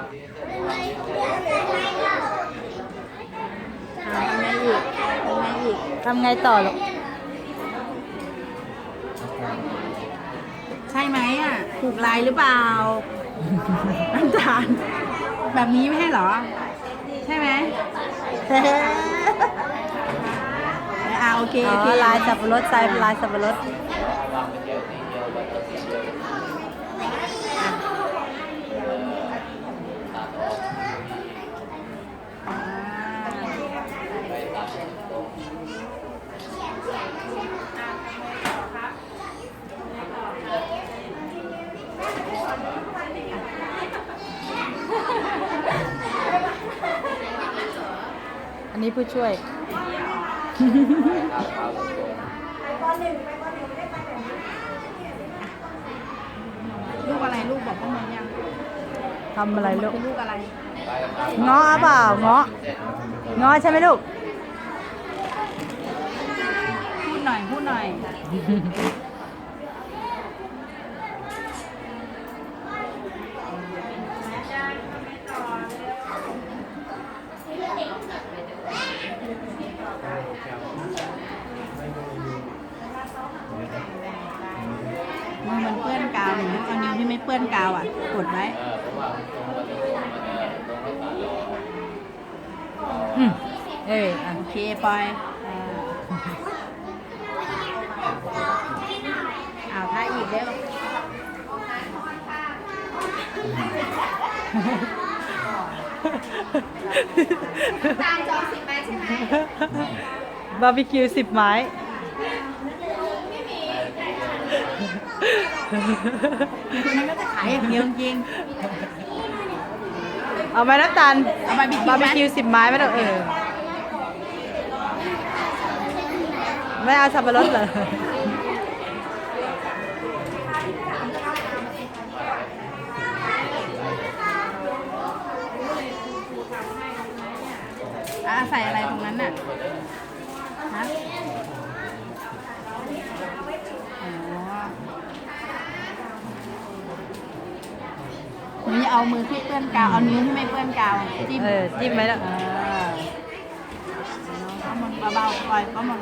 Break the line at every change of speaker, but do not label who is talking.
ทำไงอีกทำไงอีก
ทำไงต่อลูก
ใช่ไหมอะถูกลายหรือเปล่าน้ำตาลแบบนี้ไม่ใช่เหรอ ใช่ไหมอ่าโอเค
อ๋
โอเค
อลายสับปะรดใส่ลายสับปะรด อันนี้ผู้ช่วย
ลูกอะไรลูกบอกพ่อมันยัง
ทำอะไรลูก
เป็นลูกอะไร
เงาะเปล่า เงาะ เงาะใช่ไหมลูก
พูดหน่อย พูดหน่อย มือมัน เปื้อนกาวหนูเอานิ้วที่ไม่เปื้อนกาวอะ กดไว้
อืมเอออะ
โอเคปล่อยอ่าอ้าวถ้าอีกเร็ว
ตามจองสิบไม้ใช่ไหม
บาร์บีคิวสิบไม้
คนนั้นก็จะขายอย่างเดียวจริง
เอาไหมน้ำตาล
เอาบาร์บีคิวไหม
บาร์บีคิวสิบไม้ไหมลูกเออไม่เอาสับปะรดเหรอ
อะใส่อะไรตรงนั้นน่ะฮะอ๋อหนูอย่า เอามือที่เปื้อนกาว เอานิ้วที่ไม่เปื้อนกาวจิ้ม
เออจิ้มไหมล่ะ
เออเอามันเบาๆปล่อยก็มัน